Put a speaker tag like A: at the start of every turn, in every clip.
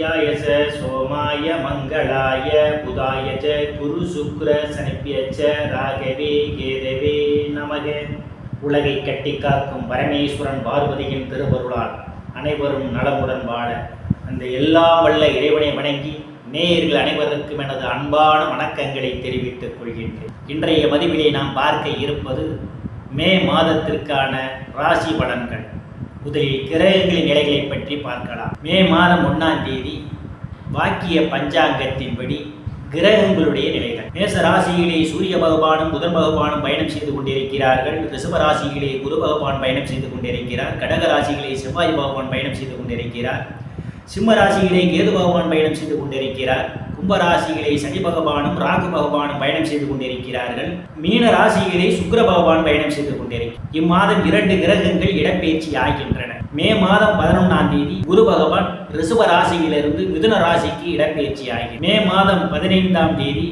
A: ஆதித்யாய ச சோமாய மங்களாய புதாய ச குரு சுக்ர சனிப்பிய ச ராகவே கேதவே நமக. உலகை கட்டி காக்கும் பரமேஸ்வரன் பார்வதியின் திருவருளால் அனைவரும் நலமுடன் வாழ அந்த எல்லாம் வல்ல இறைவனை வணங்கி நேயர்கள் அனைவருக்கும் எனது அன்பான வணக்கங்களை தெரிவித்துக் கொள்கின்றேன். இன்றைய மதிப்பிலே நாம் பார்க்க இருப்பது மே மாதத்திற்கான ராசி பலன்கள். முதலில் கிரகங்களின் நிலைகள் பற்றி பார்க்கலாம். மே மாதம் ஒன்றாம் தேதி வாக்கிய பஞ்சாங்கத்தின்படி கிரகங்களுடைய நிலைகள். மேச ராசியிலே சூரிய பகவானும் புதன் பகவானும் பயணம் செய்து கொண்டிருக்கிறார்கள். ரிஷப ராசியிலே குரு பகவான் பயணம் செய்து கொண்டிருக்கிறார். கடக ராசியிலே செவ்வாய் பகவான் பயணம் செய்து கொண்டிருக்கிறார். சிம்ம ராசியிலே கேது பகவான் பயணம் செய்து கொண்டிருக்கிறார். கும்பராசிகளை சனி பகவானும் ராகு பகவானும் பயணம் செய்து கொண்டிருக்கிறார்கள். மீன ராசிகளை சுக்கர பகவான் பயணம் செய்து கொண்டிருக்கிறார். இம்மாதம் இரண்டு கிரகங்கள் இடப்பெயர்ச்சி ஆகின்றன. மே மாதம் பதினொன்றாம் தேதி குரு பகவான் ரிசுவ ராசியிலிருந்து மிதுன ராசிக்கு இடப்பெயர்ச்சி ஆகி மே மாதம் பதினைந்தாம் தேதி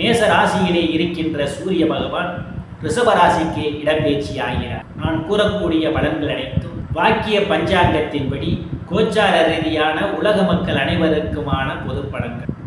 A: மேச ராசியிலே இருக்கின்ற சூரிய பகவான் ரிஷப ராசிக்கு இடப்பெயர்ச்சி ஆகிறார். நான் கூறக்கூடிய பலன்கள் அனைத்தும் வாக்கிய பஞ்சாங்கத்தின்படி கோச்சார ரீதியான உலக மக்கள் அனைவருக்குமான பொது படங்கள்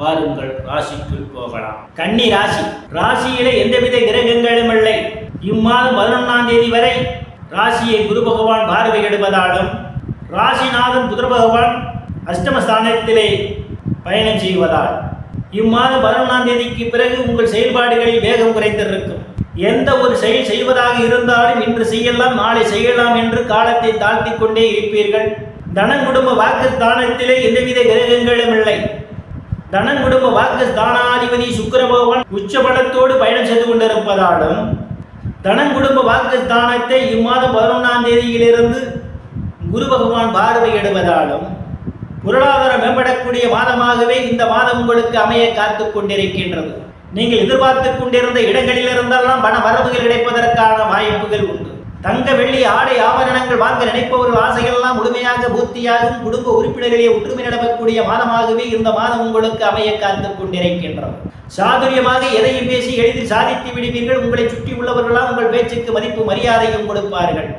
A: வாருங்கள் ராசிக்குள் போகலாம். கன்னி ராசி ராசியிலே எந்தவித கிரகங்களும் இல்லை. இம்மாதம் பதினொன்றாம் தேதி வரை ராசியை குரு பகவான் பார்வையிடுவதாலும் ராசிநாதன் புதர் பகவான் அஷ்டமஸ்தானத்திலே பயணம் செய்வதால் இம்மாதம் பதினொன்றாம் தேதிக்கு பிறகு உங்கள் செயல்பாடுகளில் வேகம் குறைந்திருக்கும். எந்த ஒரு செயல் செய்வதாக இருந்தாலும் இன்று செய்யலாம் நாளை செய்யலாம் என்று காலத்தை தாழ்த்தி கொண்டே இருப்பீர்கள். தன குடும்ப வாக்கு ஸ்தானத்திலே எந்தவித கிரகங்களும் இல்லை. தனன் குடும்ப வாக்கு ஸ்தானாதிபதி சுக்கிர பகவான் உச்சபலத்தோடு பயணம் செய்து கொண்டிருப்பதாலும் தனன் குடும்ப வாக்கு ஸ்தானத்தை இம்மாதம் பதினொன்றாம் தேதியிலிருந்து குரு பகவான் பார்வையிடுவதாலும் பொருளாதாரம் மேம்படக்கூடிய மாதமாகவே இந்த மாதம் உங்களுக்கு அமைய காத்து கொண்டிருக்கின்றது. நீங்கள் எதிர்பார்த்து கொண்டிருந்த இடங்களிலிருந்தெல்லாம் பண வரவுகள் கிடைப்பதற்கான வாய்ப்புகள் உண்டு. தங்க வெள்ளி ஆடை ஆபரணங்கள் வாங்க நினைப்பவர்கள் ஆசையெல்லாம் முழுமையாக பூர்த்தியாகும். குடும்ப உறுப்பினர்களே ஒற்றுமை நடக்கக்கூடிய மாதமாகவே இந்த மாதம் உங்களுக்கு அமைய காத்து கொண்டிருக்கின்றோம் சாதுரியமாக எதையும் பேசி எளிதில் சாதித்து விடுவீர்கள். உங்களை சுற்றி உள்ளவர்களால் உங்கள் பேச்சுக்கு மதிப்பு மரியாதையும் கொடுப்பார்கள்.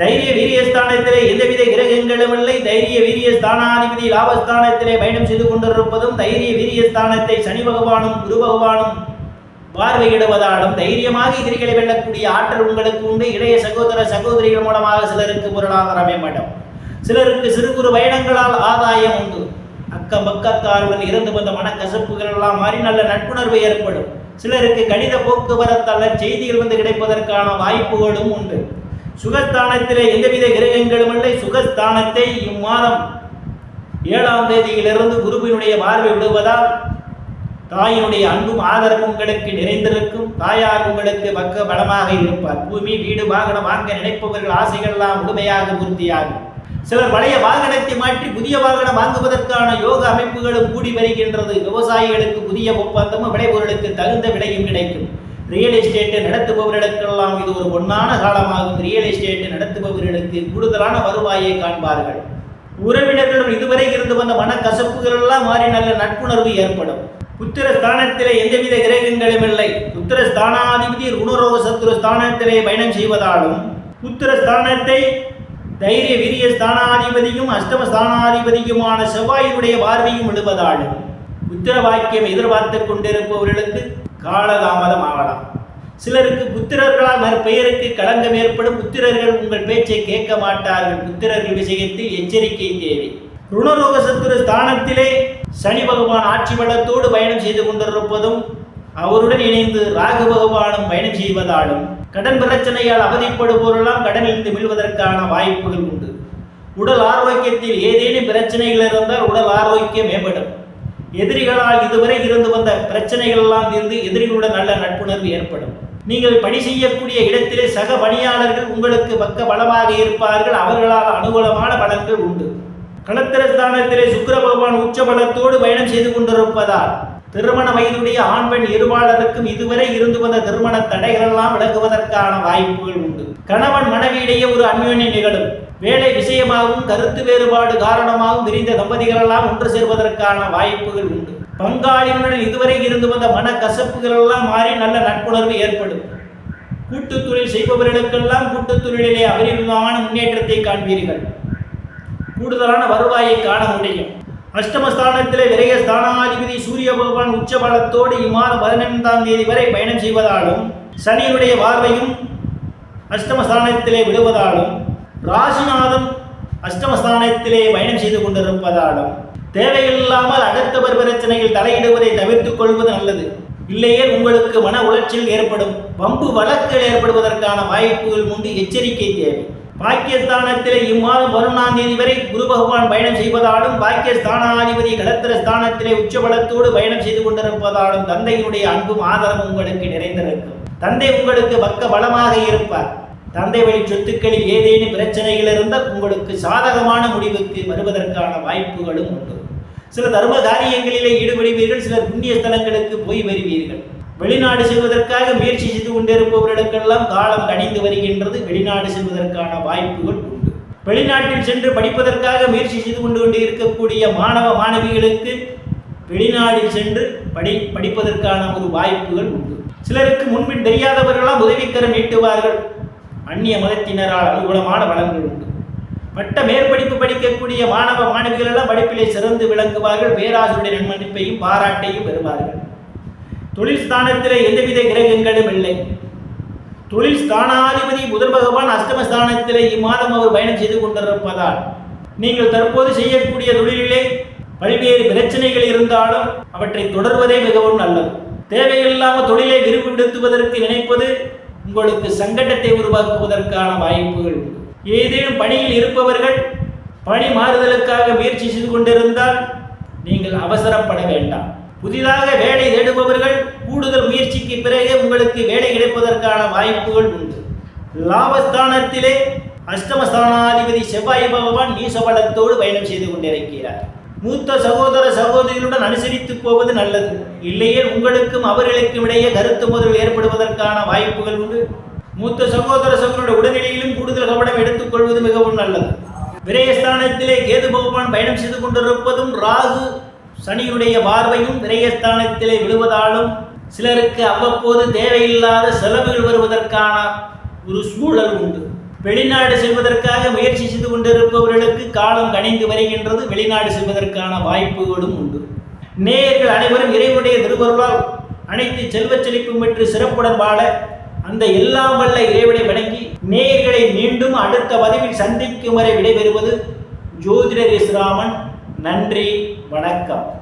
A: தைரிய வீரியஸ்தானத்திலே எந்தவித கிரகங்களும் இல்லை. தைரிய வீரியஸ்தானாதிபதி லாபஸ்தானத்திலே பயணம் செய்து கொண்டிருப்பதும் தைரிய வீரியஸ்தானத்தை சனி பகவானும் குரு பகவானும் பார்வையிடுவதாலும் தைரியமாக எதிரிகளை வெல்லக்கூடிய ஆற்றல் உங்களுக்கு உண்டு. இளைய சகோதர சகோதரிகள் மூலமாக சிலருக்கு பொருளாதார மேம்படும். சிலருக்கு சிறு குறு பயணங்களால் ஆதாயம் உண்டு. அக்கம் பக்கத்தாருடன் இருந்து வந்த மனக்கசப்புகள் எல்லாம் மாறி நல்ல நட்புணர்வு ஏற்படும். சிலருக்கு கணித போக்குவரத்தால செய்திகள் வந்து கிடைப்பதற்கான வாய்ப்புகளும் உண்டு. சுகஸ்தானத்திலே எந்தவித கிரகங்களும் இல்லை. சுகஸ்தானத்தை இம்மாதம் ஏழாம் தேதியிலிருந்து குருவினுடைய பார்வை விடுவதால் தாயினுடைய அன்பும் ஆதரவும் உங்களுக்கு நிறைந்திருக்கும். தாயார் உங்களுக்கு பக்க பலமாக இருப்பார். பூமி வீடு வாகனம் வாங்க நினைப்பவர்கள் ஆசைகள்லாம் முழுமையாக பூர்த்தியாகும். சிலர் பழைய வாகனத்தை மாற்றி புதிய வாகனம் வாங்குவதற்கான யோக அமைப்புகளும் கூடி வருகின்றது. விவசாயிகளுக்கு புதிய ஒப்பந்தமும் விளைபொருளுக்கு தகுந்த விலையும் கிடைக்கும். ரியல் எஸ்டேட்டை நடத்துபவர்களுக்கெல்லாம் இது ஒரு பொன்னான காலமாகும். ரியல் எஸ்டேட்டை நடத்துபவர்களுக்கு கூடுதலான வருவாயை காண்பார்கள். உறவினர்களும் இதுவரை இருந்து வந்த மனக்கசப்புகள் எல்லாம் மாறி நல்ல நட்புணர்வு ஏற்படும். புத்திர ஸ்தானத்திலே எந்தவித கிரகங்களும் இல்லை புத்திர ஸ்தானாதிபதி ருணரோக சத்துரு ஸ்தானத்திலே பயணம் செய்வதாலும் புத்திர ஸ்தானத்தை தைரிய வீரிய ஸ்தானாதிபதியும் அஷ்டம ஸ்தானாதிபதியுமான செவ்வாயினுடைய பார்வையும் விடுவதாலும் புத்திர வாக்கியம் எதிர்பார்த்து கொண்டிருப்பவர்களுக்கு காலதாமதம் ஆகலாம். சிலருக்கு புத்திரர்களால் நற்பெயருக்கு களங்கம் ஏற்படும். புத்திரர்கள் உங்கள் பேச்சை கேட்க மாட்டார்கள். புத்திரர்கள் விஷயத்தில் எச்சரிக்கை தேவை. ருணரோக சத்துரு ஸ்தானத்திலே சனி பகவான் ஆட்சி பலத்தோடு பயணம் செய்து கொண்டிருப்பதும் அவருடன் இணைந்து ராகு பகவானும் பயணம் செய்வதாலும் கடன் பிரச்சனையால் அவதிப்படுபவரெல்லாம் கடனிலிருந்து மீள்வதற்கான வாய்ப்புகள் உண்டு. உடல் ஆரோக்கியத்தில் ஏதேனும் பிரச்சனைகள் இருந்தால் உடல் ஆரோக்கியம் மேம்படும். எதிரிகளால் இதுவரை இருந்து வந்த பிரச்சனைகள் எல்லாம் இருந்து எதிரிகளுடன் நல்ல நட்புணர்வு ஏற்படும். நீங்கள் பணி செய்யக்கூடிய இடத்திலே சக பணியாளர்கள் உங்களுக்கு பக்க பலமாக இருப்பார்கள். அவர்களால் அனுகூலமான பலன்கள் உண்டு. களத்திரஸ்தானத்திலே சுக்கர பகவான் உச்ச பலத்தோடு பயணம் செய்து கொண்டிருப்பதால் திருமண வயதுடைய ஆண் பெண் இருபாளருக்கும் இதுவரை இருந்து வந்த திருமண தடைகளெல்லாம் விலகுவதற்கான வாய்ப்புகள் உண்டு. கணவன் மனைவியிடையே ஒரு அன்யோன்ய நிகழும். வேலை விஷயமாகவும் கருத்து வேறுபாடு காரணமாகவும் விரிந்த தம்பதிகளெல்லாம் ஒன்று சேர்வதற்கான வாய்ப்புகள் உண்டு. பங்காளிகளுடன் இதுவரை இருந்து வந்த மனக்கசப்புகள் எல்லாம் மாறி நல்ல நட்புணர்வு ஏற்படும். கூட்டுத்தொழில் செய்பவர்களுக்கெல்லாம் கூட்டுத்தொழிலே அபரிமிதமான முன்னேற்றத்தை காண்பீர்கள். கூடுதலான வருவாயை காண முடியும். அஷ்டமஸ்தானத்திலே விரைய ஸ்தானாதிபதி சூரிய பகவான் உச்ச பலத்தோடு இம்மாதம் பதினைந்தாம் தேதி வரை பயணம் செய்வதாலும் சனியினுடைய பார்வையும் அஷ்டமஸ்தானத்திலே விடுவதாலும் ராசிநாதன் அஷ்டமஸ்தானத்திலே பயணம் செய்து கொண்டிருப்பதாலும் தேவையில்லாமல் அடுத்தவர் பிரச்சனையில் தலையிடுவதை தவிர்த்துக் கொள்வது நல்லது. இல்லையே உங்களுக்கு மன உளைச்சல் ஏற்படும். வம்பு வழக்குகள் ஏற்படுவதற்கான வாய்ப்புகள் உண்டு. எச்சரிக்கை தேவை. பாக்கியஸ்தானத்திலே இம்மாதம் பதினொன்றாம் தேதி வரை குரு பகவான் பயணம் செய்வதாலும் பாக்கியஸ்தானாதிபதி கடத்திர ஸ்தானத்திலே உச்சபலத்தோடு பயணம் செய்து கொண்டிருப்பதாலும் தந்தையினுடைய அன்பும் ஆதரவும் உங்களுக்கு நிறைந்திருக்கும். தந்தை உங்களுக்கு பக்க பலமாக இருப்பார். தந்தை வழி சொத்துக்களில் ஏதேனும் பிரச்சனைகள் இருந்தால் உங்களுக்கு சாதகமான முடிவுக்கு வருவதற்கான வாய்ப்புகளும் உண்டு. சில தர்ம காரியங்களிலே ஈடுபடுவீர்கள் சிலர் புண்ணிய ஸ்தலங்களுக்கு போய் வருவீர்கள். வெளிநாடு செல்வதற்காக முயற்சி செய்து கொண்டிருப்பவர்களுக்கெல்லாம் காலம் கணிந்து வருகின்றது. வெளிநாடு செல்வதற்கான வாய்ப்புகள் உண்டு. வெளிநாட்டில் சென்று படிப்பதற்காக முயற்சி செய்து கொண்டு கொண்டு இருக்கக்கூடிய மாணவ மாணவிகளுக்கு வெளிநாட்டில் சென்று படி படிப்பதற்கான ஒரு வாய்ப்புகள் உண்டு. சிலருக்கு முன்பின் தெரியாதவர்களாம் உதவிக்கரம் நீட்டுவார்கள். அந்நிய மதத்தினரால் அனுகூலமான வளங்கள் உண்டு. பட்ட மேற்படிப்பு படிக்கக்கூடிய மாணவ மாணவிகள் எல்லாம் படிப்பிலே சிறந்து விளங்குவார்கள். பேராசிரியருடைய நன்மதிப்பையும் பாராட்டையும் பெறுவார்கள். தொழில் ஸ்தானத்திலே எந்தவித கிரகங்களும் இல்லை. தொழில் ஸ்தானாதிபதி புதர் பகவான் அஷ்டமஸ்தானத்திலே இம்மாதம் அவர் பயணம் செய்து கொண்டிருப்பதால் நீங்கள் தற்போது செய்யக்கூடிய தொழிலிலே பல்வேறு பிரச்சனைகள் இருந்தாலும் அவற்றை தொடர்வதே மிகவும் நல்லது. தேவையில்லாமல் தொழிலை விரிவுபடுத்துவதற்கு நினைப்பது உங்களுக்கு சங்கடத்தை உருவாக்குவதற்கான வாய்ப்புகள் உண்டு. ஏதேனும் பணியில் இருப்பவர்கள் பணி மாறுதலுக்காக முயற்சி செய்து கொண்டிருந்தால் நீங்கள் அவசரப்பட வேண்டாம். புதிதாக வேலை தேடுபவர்கள் கூடுதல் முயற்சிக்கு பிறகு உங்களுக்கு வேலை கிடைப்பதற்கான வாய்ப்புகள் உண்டு. லாபஸ்தானத்திலே அஷ்டமஸ்தானாதிபதி செவ்வாய் பகவான் நீசபலத்தோடு பயணம் செய்து கொண்டிருக்கிறார். மூத்த சகோதர சகோதரியுடன் அனுசரித்து போவது நல்லது. இல்லையே உங்களுக்கும் அவர்களுக்கும் இடையே கருத்து மோதல் ஏற்படுவதற்கான வாய்ப்புகள் உண்டு. மூத்த சகோதர சகோதரோட உடல்நிலையிலும் கூடுதல் கவனம் எடுத்துக்கொள்வது மிகவும் நல்லது. விரயஸ்தானத்திலே கேது பகவான் பயணம் செய்து கொண்டிருப்பதும் ராகு சனியுடைய பார்வையும் விரயஸ்தானத்திலே விழுவதாலும் சிலருக்கு அவ்வப்போது தேவையில்லாத செலவுகள் வருவதற்கான ஒரு சூழல் உண்டு. வெளிநாடு செல்வதற்காக முயற்சி செய்து கொண்டிருப்பவர்களுக்கு காலம் கணிந்து வருகின்றது வெளிநாடு செல்வதற்கான வாய்ப்புகளும் உண்டு. நேயர்கள் அனைவரும் இறைவனுடைய திருவருளால் அனைத்து செல்வச் செழிப்பும் பெற்று சிறப்புடன் வாழ அந்த எல்லாம் வல்ல இறைவனை வணங்கி நேயர்களை மீண்டும் அடுத்த பதிவில் சந்திக்கும் வரை விடைபெறுவது ஜோதிடர் இஸ்ராமன் நன்றி வணக்கம்.